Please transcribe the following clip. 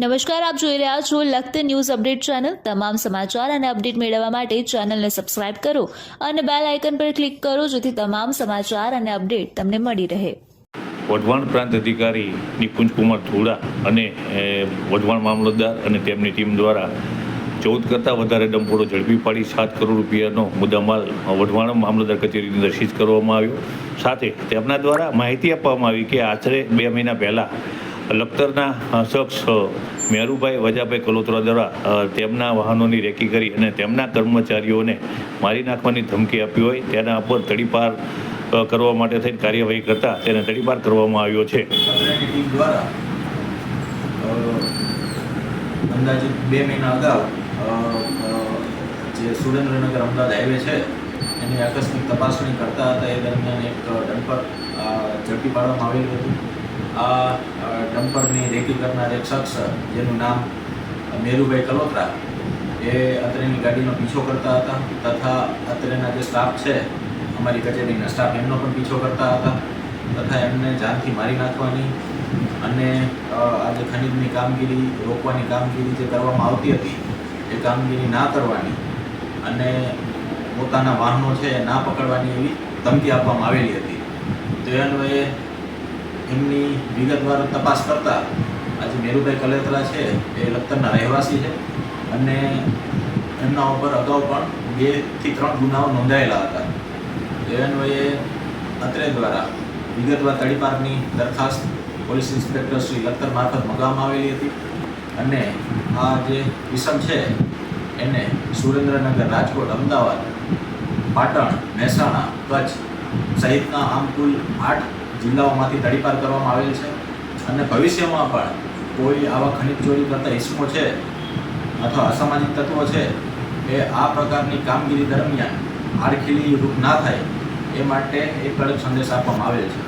નમસ્કાર, આપ જોઈ રહ્યા છો લખત ન્યૂઝ અપડેટ ચેનલ. તમામ સમાચાર અને અપડેટ મેળવવા માટે ચેનલને સબસ્ક્રાઇબ કરો અને બેલ આઇકન પર ક્લિક કરો જેથી તમામ સમાચાર અને અપડેટ તમને મળી રહે. વઢવાણ પ્રાંત અધિકારી નિકુંજ કુમાર ધોળા અને વઢવાણ મામલતદાર અને તેમની ટીમ દ્વારા ચૌદ કરતાં વધારે ડમ્પોરો ઝડપી પાડી સાત કરોડ રૂપિયાનો મુદ્દામાલ વઢવાણ મામલતદાર કચેરીની સીઝ કરવામાં આવ્યો. સાથે તેમના દ્વારા માહિતી આપવામાં આવી કે આશરે બે મહિના પહેલાં લખતરના શખ્સ મેરુભાઈ વજાભાઈ કલોત્રા દ્વારા તેમના વાહનોની રેકી કરી અને તેમના કર્મચારીઓને મારી નાખવાની ધમકી આપી હોય તેના પર તડીપાર કરવા માટે થઈને કાર્યવાહી કરતા તેને તડીપાર કરવામાં આવ્યો છે. અત્રેની દ્વારા અ, બે મહિના જે સુરેન્દ્રનગર છે એની આકસ્મિક તપાસણી કરતા હતા એ દરમિયાન એક ડમ્પર ઝડપી પાડવામાં આવેલું હતું. આ ડમ્પરની રેકી કરનાર એક શખ્સ જેનું નામ મેરુભાઈ કલોત્રા. એ અત્રેની ગાડીનો પીછો કરતા હતા તથા અત્રેના જે સ્ટાફ છે, અમારી કચેરીના સ્ટાફ એમનો પણ પીછો કરતા હતા તથા એમને જાનથી મારી નાખવાની અને આ જે ખનીજની કામગીરી, રોકવાની કામગીરી જે કરવામાં આવતી હતી, એ કામગીરી ના કરવાની અને પોતાના વાહનો છે ના પકડવાની એવી ધમકી આપવામાં આવેલી હતી. તો એ અન્વયે એમની વિગતવાર તપાસ કરતા આજે મેરુભાઈ કલેતરા છે, એ લખતરના રહેવાસી છે અને એમના ઉપર અગાઉ પણ બેથી ત્રણ ગુનાઓ નોંધાયેલા હતા. એ અત્રે દ્વારા વિગતવાર તડીપારની દરખાસ્ત પોલીસ ઇન્સ્પેક્ટર શ્રી લખતર મારફત મગાવવામાં આવેલી હતી અને આ જે વિષમ છે, એને સુરેન્દ્રનગર, રાજકોટ, અમદાવાદ, પાટણ, મહેસાણા, કચ્છ સહિતના આમ કુલ આઠ જિલ્લાઓમાંથી તડીપાર કરવામાં આવેલ છે. અને ભવિષ્યમાં પણ કોઈ આવા ખનિજ ચોરી કરતા ઇસમો છે અથવા અસામાજિક તત્વો છે એ આ પ્રકારની કામગીરી દરમિયાન આડખીલી રૂપ ના થાય એ માટે એક કડક સંદેશ આપવામાં આવેલ છે.